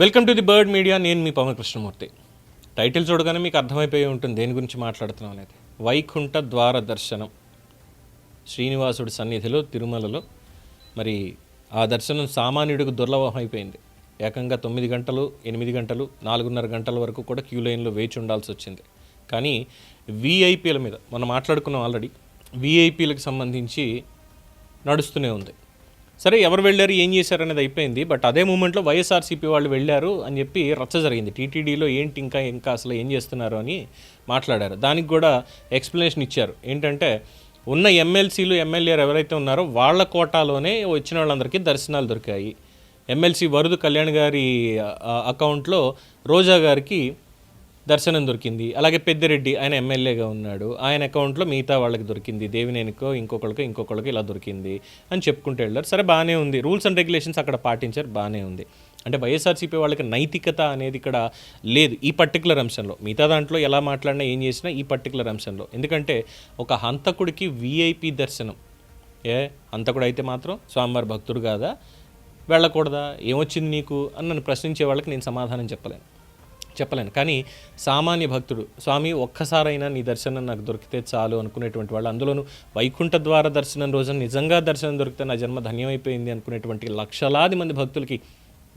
Welcome to the bird media నేను మీ Pawan Krishnamurthy. Title చూడగానే మీకు అర్థమైపోయి ఉంటుంది దేని గురించి మాట్లాడుతున్నాం అనేది. వైకుంఠ ద్వార దర్శనం. శ్రీనివాసుడి సన్నిధిలో తిరుమలలో. మరి ఆ దర్శనం సామాన్యుడికి దుర్లభం అయిపోయింది. ఏకంగా తొమ్మిది గంటలు ఎనిమిది గంటలు నాలుగున్నర గంటల వరకు కూడా క్యూ లైన్లో వేచి ఉండాల్సి వచ్చింది. కానీ వీఐపీల మీద మనం మాట్లాడుకున్నాం ఆల్రెడీ వీఐపీలకు సంబంధించి నడుస్తూనే ఉంది. సరే ఎవరు వెళ్ళారు ఏం చేశారు అనేది అయిపోయింది. బట్ అదే మూమెంట్లో వైఎస్ఆర్సీపీ వాళ్ళు వెళ్ళారు అని చెప్పి రచ్చ జరిగింది. టీటీడీలో ఏంటి ఇంకా ఇంకా అసలు ఏం చేస్తున్నారు అని మాట్లాడారు. దానికి కూడా ఎక్స్ప్లెనేషన్ ఇచ్చారు. ఏంటంటే ఉన్న ఎమ్మెల్సీలు ఎమ్మెల్యేలు ఎవరైతే ఉన్నారో వాళ్ళ కోటాలోనే వచ్చిన వాళ్ళందరికీ దర్శనాలు దొరికాయి. ఎమ్మెల్సీ వరుదు కళ్యాణ్ గారి అకౌంట్లో రోజా గారికి దర్శనం దొరికింది. అలాగే పెద్దిరెడ్డి ఆయన ఎమ్మెల్యేగా ఉన్నాడు. ఆయన అకౌంట్లో మిగతా వాళ్ళకి దొరికింది. దేవినేనికో ఇంకొకళ్ళకి ఇంకొకళ్ళకి ఇలా దొరికింది అని చెప్పుకుంటూ వెళ్ళారు. సరే బాగానే ఉంది. రూల్స్ అండ్ రెగ్యులేషన్స్ అక్కడ పాటించారు. బాగానే ఉంది. అంటే వైఎస్ఆర్సీపీ వాళ్ళకి నైతికత అనేది ఇక్కడ లేదు ఈ పర్టికులర్ అంశంలో. మిగతా దాంట్లో ఎలా మాట్లాడినా ఏం చేసినా ఈ పర్టికులర్ అంశంలో. ఎందుకంటే ఒక హంతకుడికి వీఐపీ దర్శనం. ఏ? హంతకుడు అయితే మాత్రం స్వామివారి భక్తుడు కాదా? వెళ్ళకూడదా? ఏమొచ్చింది నీకు? అని నన్ను ప్రశ్నించే వాళ్ళకి నేను సమాధానం చెప్పలేను. చెప్పలేను. కానీ సామాన్య భక్తుడు స్వామి ఒక్కసారైనా నీ దర్శనం నాకు దొరికితే చాలు అనుకునేటువంటి వాళ్ళు అందులోనూ వైకుంఠ ద్వార దర్శనం రోజున నిజంగా దర్శనం దొరికితే నా జన్మ ధన్యమైపోయింది అనుకునేటువంటి లక్షలాది మంది భక్తులకి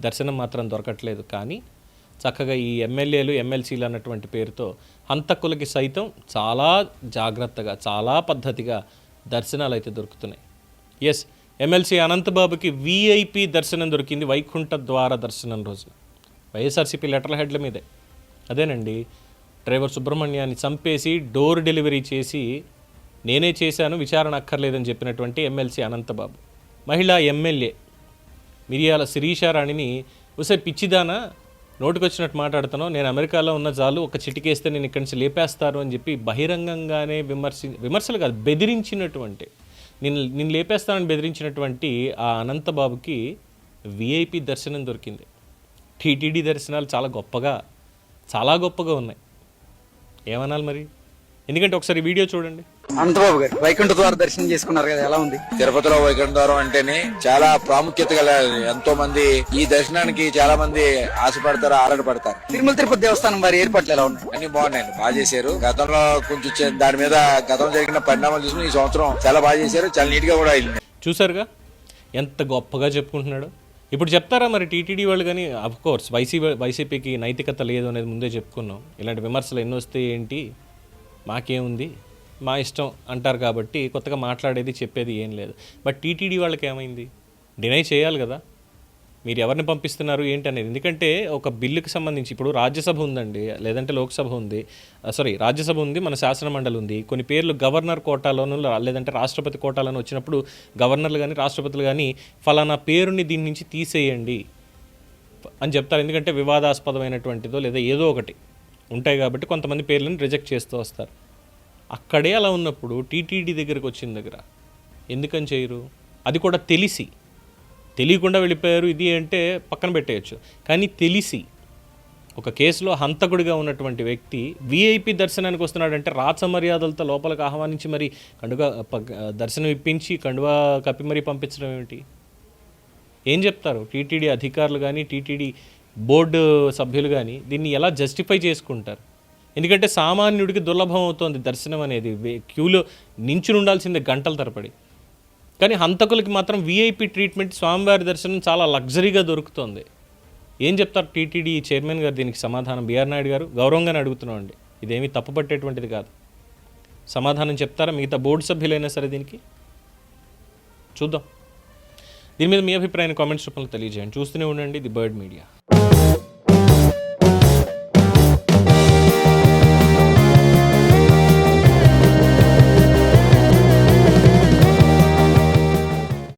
దర్శనం మాత్రం దొరకట్లేదు. కానీ చక్కగా ఈ ఎమ్మెల్యేలు ఎమ్మెల్సీలు అన్నటువంటి పేరుతో హంతకులకి సైతం చాలా జాగ్రత్తగా చాలా పద్ధతిగా దర్శనాలు అయితే దొరుకుతున్నాయి. ఎస్ ఎమ్మెల్సీ అనంతబాబుకి విఐపి దర్శనం దొరికింది వైకుంఠ ద్వార దర్శనం రోజున వైఎస్ఆర్సీపీ లెటర్ హెడ్ల మీదే. అదేనండి డ్రైవర్ సుబ్రహ్మణ్యాన్ని చంపేసి డోర్ డెలివరీ చేసి నేనే చేశాను విచారణ అక్కర్లేదని చెప్పినటువంటి ఎమ్మెల్సీ అనంతబాబు. మహిళా ఎమ్మెల్యే మిరియాల శిరీషారాణిని ఉసే పిచ్చిదానా నోటికొచ్చినట్టు మాట్లాడుతాను నేను అమెరికాలో ఉన్న చాలు ఒక చిటికేస్తే నేను ఇక్కడి నుంచి లేపేస్తారు అని చెప్పి బహిరంగంగానే విమర్శి విమర్శలు కాదు బెదిరించినటువంటి నేను నేను లేపేస్తానని బెదిరించినటువంటి ఆ అనంతబాబుకి విఐపి దర్శనం దొరికింది. టీటీడీ దర్శనాలు చాలా గొప్పగా చాలా గొప్పగా ఉన్నాయి. ఏమనాలి మరి? ఎందుకంటే ఒకసారి వీడియో చూడండి. అనంతబాబు గారు వైకుంఠ ద్వార దర్శనం చేసుకున్నారు కదా ఎలా ఉంది? తిరుపతిలో వైకుంఠద్వారం అంటేనే చాలా ప్రాముఖ్యత గల ఎంతో మంది ఈ దర్శనానికి చాలా మంది ఆశపడతారు ఆరాటపడతారు. తిరుమల తిరుపతి దేవస్థానం వారి ఏర్పాట్లు ఎలా ఉన్నాయి? అన్ని బాగున్నాయండి బాగా చేశారు. గతంలో కొంచెం దాని మీద గతంలో జరిగిన పరిణామాలు చూసుకుని ఈ సంవత్సరం చాలా బాగా చేశారు చాలా నీట్గా కూడా అయింది చూసారుగా ఎంత గొప్పగా చెప్పుకుంటున్నాడు. ఇప్పుడు చెప్తారా మరి టీటీడీ వాళ్ళు కానీ? అఫ్ కోర్స్ వైసీపీ వైసీపీకి నైతికత లేదు అనేది ముందే చెప్పుకున్నాం. ఇలాంటి విమర్శలు ఎన్ని వస్తే ఏంటి? మాకేముంది? మా ఇష్టం అంటారు కాబట్టి కొత్తగా మాట్లాడేది చెప్పేది ఏం లేదు. బట్ టీటీడీ వాళ్ళకి ఏమైంది? డినై చేయాలి కదా. మీరు ఎవరిని పంపిస్తున్నారు ఏంటి అనేది ఎందుకంటే ఒక బిల్లుకి సంబంధించి ఇప్పుడు రాజ్యసభ ఉందండి లేదంటే లోక్సభ ఉంది. సారీ రాజ్యసభ ఉంది మన శాసన మండలి ఉంది. కొన్ని పేర్లు గవర్నర్ కోటాలోను లేదంటే రాష్ట్రపతి కోటాలోను వచ్చినప్పుడు గవర్నర్లు కానీ రాష్ట్రపతులు కానీ ఫలానా పేరుని దీని నుంచి తీసేయండి అని చెప్తారు. ఎందుకంటే వివాదాస్పదమైనటువంటిదో లేదా ఏదో ఒకటి ఉంటాయి కాబట్టి కొంతమంది పేర్లను రిజెక్ట్ చేస్తూ వస్తారు. అక్కడే అలా ఉన్నప్పుడు టీటీడీ దగ్గరికి వచ్చిన దగ్గర ఎందుకని చేయరు? అది కూడా తెలిసి తెలియకుండా వెళ్ళిపోయారు ఇది అంటే పక్కన పెట్టేయచ్చు. కానీ తెలిసి ఒక కేసులో హంతకుడిగా ఉన్నటువంటి వ్యక్తి విఐపి దర్శనానికి వస్తున్నాడంటే రాచ మర్యాదలతో లోపలికి ఆహ్వానించి మరి కండుగా పగ్- దర్శనం ఇప్పించి కండువా కప్పి మరీ పంపించడం ఏమిటి? ఏం చెప్తారు? టీటీడీ అధికారులు కానీ టీటీడీ బోర్డు సభ్యులు కానీ దీన్ని ఎలా జస్టిఫై చేసుకుంటారు? ఎందుకంటే సామాన్యుడికి దుర్లభం అవుతోంది దర్శనం అనేది. క్యూలో నించుని ఉండాల్సిందే గంటల తరపడి కానీ హంతకులకి మాత్రం విఐపి ట్రీట్మెంట్ స్వామివారి దర్శనం చాలా లగ్జరీగా దొరుకుతుంది. ఏం చెప్తారు టీటీడీ చైర్మన్ గారు దీనికి సమాధానం? బీఆర్ నాయుడు గారు గౌరవంగానే అడుగుతున్నాం అండి ఇదేమీ తప్పు పట్టేటువంటిది కాదు. సమాధానం చెప్తారా? మిగతా బోర్డు సభ్యులైనా సరే దీనికి? చూద్దాం. దీని మీద మీ అభిప్రాయాన్ని కామెంట్స్ రూపంలో తెలియజేయండి. చూస్తూనే ఉండండి ది బర్డ్ మీడియా.